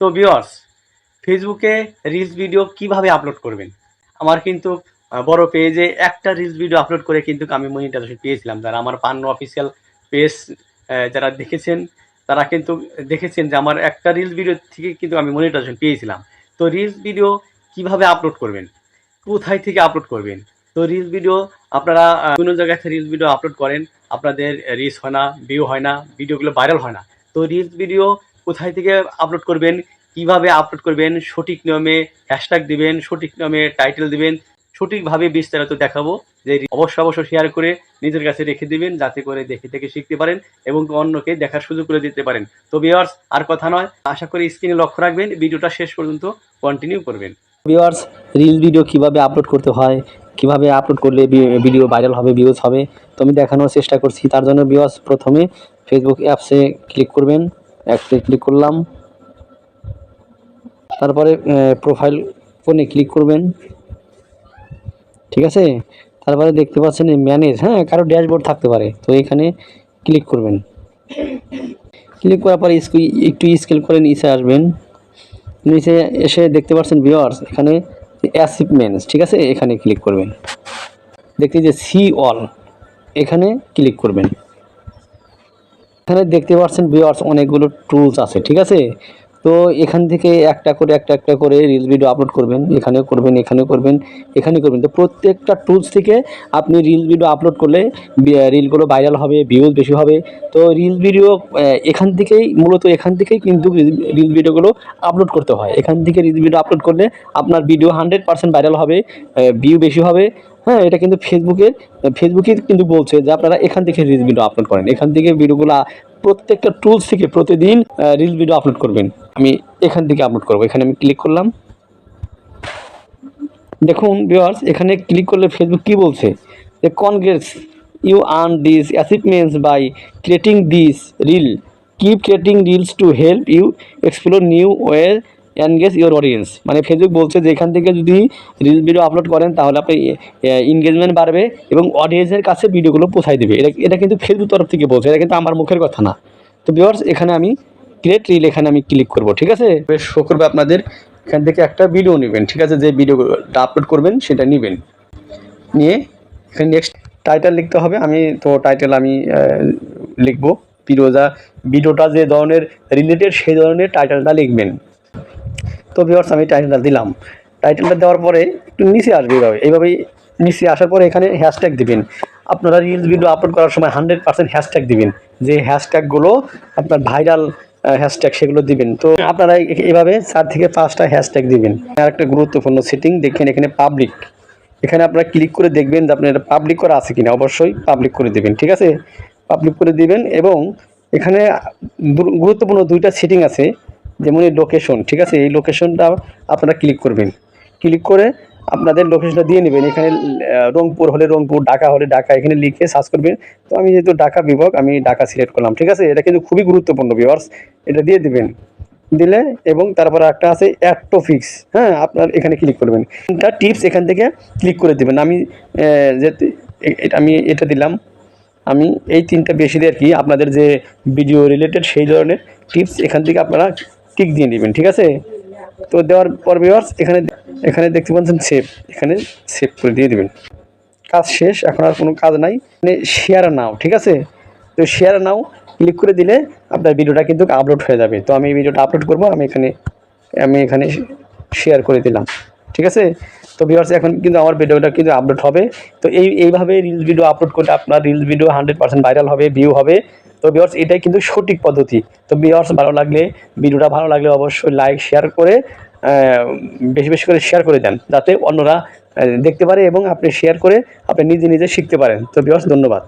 তো ভিউয়ার্স ফেসবুকে reels video কীভাবে আপলোড করবেন? আমার কিন্তু বড় পেজে একটা রিলস ভিডিও আপলোড করে কিন্তু আমি মনিটাইজেশন পেয়েছিলাম। যারা আমার পান্ন অফিসিয়াল পেজ যারা দেখেছেন, তারা কিন্তু দেখেছেন যে আমার একটা রিলস ভিডিও থেকে কিন্তু আমি মনিটাইজেশন পেয়েছিলাম। তো রিলস ভিডিও কীভাবে আপলোড করবেন? কোথায় থেকে আপলোড করবেন? তো রিলস ভিডিও আপনারা বিভিন্ন জায়গায় রিলস ভিডিও আপলোড করেন, আপনাদের রিচ হয় না ভিউ হয় না ভিডিওগুলো ভাইরাল হয় না। তো রিলস ভিডিও কোথায় থেকে আপলোড করবেন, কীভাবে আপলোড করবেন, সঠিক নিয়মে হ্যাশট্যাগ দিবেন, সঠিক নিয়মে টাইটেল দিবেন, সঠিকভাবে বিস্তারিত দেখাবো। যে অবশ্যই অবশ্য শেয়ার করে নিজের কাছে রেখে দিবেন, যাতে করে দেখে দেখে শিখতে পারেন এবং অন্যকে দেখার সুযোগ করে দিতে পারেন। তো ভিউয়ার্স আর কথা নয়, আশা করি স্ক্রিনে লক্ষ্য রাখবেন, ভিডিওটা শেষ পর্যন্ত কন্টিনিউ করবেন। ভিউয়ার্স রিল ভিডিও কীভাবে আপলোড করতে হয়, কীভাবে আপলোড করলে ভিডিও ভাইরাল হবে ভিউজ হবে, তো আমি দেখানোর চেষ্টা করছি। তার জন্য ভিউয়ার্স প্রথমে ফেসবুক অ্যাপসে ক্লিক করবেন। অ্যাপসে ক্লিক করলাম। তারপরে প্রোফাইল ফোনে ক্লিক করবেন। ঠিক আছে? তারপরে দেখতে পাচ্ছেন ম্যানেজ হ্যাঁ কারও ড্যাশবোর্ড থাকতে পারে। তো এখানে ক্লিক করবেন। ক্লিক করার পরে একটু স্কেল করে নিচে আসবেন। নিচে এসে দেখতে পাচ্ছেন ভিউয়ার্স এখানে অ্যাচিভমেন্টস ঠিক আছে? এখানে ক্লিক করবেন। দেখতে যে সি অল এখানে ক্লিক করবেন। এখানে দেখতে পাচ্ছেন ভিউয়ার্স অনেকগুলো টুলস আছে ঠিক আছে? তো এখান থেকে একটা করে, একটা একটা করে রিলস ভিডিও আপলোড করবেন। এখানেও করবেন এখানেও করবেন, এখানে করবেন। তো প্রত্যেকটা টুলস থেকে আপনি রিলস ভিডিও আপলোড করলে রিলগুলো ভাইরাল হবে ভিউজ বেশি হবে। তো রিলস ভিডিও এখান থেকেই, মূলত এখান থেকেই কিন্তু রিলস ভিডিওগুলো আপলোড করতে হয়। এখান থেকে রিলস ভিডিও আপলোড করলে আপনার ভিডিও হান্ড্রেড পার্সেন্ট ভাইরাল হবে ভিউ বেশি হবে। হ্যাঁ এটা কিন্তু ফেসবুকের ফেসবুকে কিন্তু বলছে যে আপনারা এখান থেকে রিলস ভিডিও আপলোড করেন। এখান থেকে ভিডিওগুলো প্রত্যেকটা টুলস থেকে প্রতিদিন রিল ভিডিও আপলোড করবেন। আমি এখান থেকে আপলোড করব। এখানে আমি ক্লিক করলাম। দেখুন ভিওয়ার্স এখানে ক্লিক করলে ফেসবুক কি বলছে? যে congrats you earn this achievements by creating this reel keep creating reels to help you explore new way engage your audience মানে ফেসবুক বলছে যে এখান থেকে যদি রিলস ভিডিও আপলোড করেন, তাহলে আপনি এনগেজমেন্ট বাড়বে এবং অডিয়েন্সের কাছে ভিডিওগুলো পৌঁছায় দেবে। এটা এটা কিন্তু ফেসবুক তরফ থেকে বলছে, এটা কিন্তু আমার মুখের কথা না। তো ভিউয়ার্স এখানে আমি ক্রিয়েট রিল এখানে আমি ক্লিক করব, ঠিক আছে? বেশ, শো করবে আপনাদের। এখান থেকে একটা ভিডিও নেবেন, ঠিক আছে? যে ভিডিওটা আপলোড করবেন, সেটা নেবেন। নিয়ে, এখানে নেক্সট টাইটেল লিখতে হবে। আমি তো টাইটেল আমি লিখব। ভিডিওটা ভিডিওটা যে ধরনের রিলেটেড সেই ধরনের টাইটেলটা লিখবেন। তো ভিউয়ার্স আমি টাইটেলটা দিলাম। টাইটেলটা দেওয়ার পরে একটু নিচে আসবে এইভাবে নিচে আসার পরে এখানে হ্যাশট্যাগ দিবেন। আপনারা রিলস ভিডিও আপলোড করার সময় হান্ড্রেড পার্সেন্ট হ্যাশট্যাগ দিবেন। যে হ্যাশট্যাগুলো আপনার ভাইরাল হ্যাশট্যাগ সেগুলো দিবেন। তো আপনারা এভাবে চার থেকে পাঁচটা হ্যাশট্যাগ দিবেন। আর একটা গুরুত্বপূর্ণ সেটিং দেখেন এখানে পাবলিক এখানে আপনারা ক্লিক করে দেখবেন যে আপনার পাবলিক করা আছে কিনা। অবশ্যই পাবলিক করে দিবেন, ঠিক আছে? পাবলিক করে দিবেন এবং এখানে গুরুত্বপূর্ণ দুইটা সেটিং আছে। যেমন এই লোকেশন ঠিক আছে? এই লোকেশনটা আপনারা ক্লিক করবেন। ক্লিক করে আপনাদের লোকেশনটা দিয়ে নেবেন। এখানে রংপুর হলে রংপুর, ঢাকা হলে ঢাকা, এখানে লিখে সার্চ করবেন। তো আমি যেহেতু ঢাকা বিভাগ, আমি ঢাকা সিলেক্ট করলাম, ঠিক আছে? এটা কিন্তু খুবই গুরুত্বপূর্ণ ভিওয়ার্স এটা দিয়ে দেবেন। দিলে এবং তারপরে একটা আছে অ্যাড টপিক্স হ্যাঁ? আপনার এখানে ক্লিক করবেন। তিনটা টিপস এখান থেকে ক্লিক করে দেবেন। আমি যে এটা আমি এটা দিলাম। আমি এই তিনটা বেশি দিয়ে আর কি আপনাদের যে ভিডিও রিলেটেড সেই ধরনের টিপস এখান থেকে আপনারা টিক দিয়ে নেবেন, ঠিক আছে? তো দেওয়ার পর বিভার্স এখানে এখানে দেখতে পাচ্ছেন সেভ এখানে সেভ করে দিয়ে দেবেন। কাজ শেষ, এখন আর কোনো কাজ নাই। মানে শেয়ার নাও ঠিক আছে? তো শেয়ার নাও ক্লিক করে দিলে আপনার ভিডিওটা কিন্তু আপলোড হয়ে যাবে। তো আমি এই ভিডিওটা আপলোড করব, আমি এখানে আমি এখানে শেয়ার করে দিলাম, ঠিক আছে? তো ভিউয়ার্স এখন কিন্তু আমার ভিডিওটা কিন্তু আপলোড হবে। তো এই, এইভাবে রিলস ভিডিও আপলোড করলে আপনার reels video hundred percent viral হবে ভিউ হবে। তো ভিউয়ার্স এটাই কিন্তু সঠিক পদ্ধতি। তো ভিউয়ার্স ভালো লাগলে ভিডিওটা ভালো লাগলে অবশ্যই লাইক শেয়ার করে বেশি বেশি করে শেয়ার করে দেন, যাতে অন্যরা দেখতে পারে এবং আপনি শেয়ার করে আপনি নিজে নিজে শিখতে পারেন। তো ভিউয়ার্স ধন্যবাদ।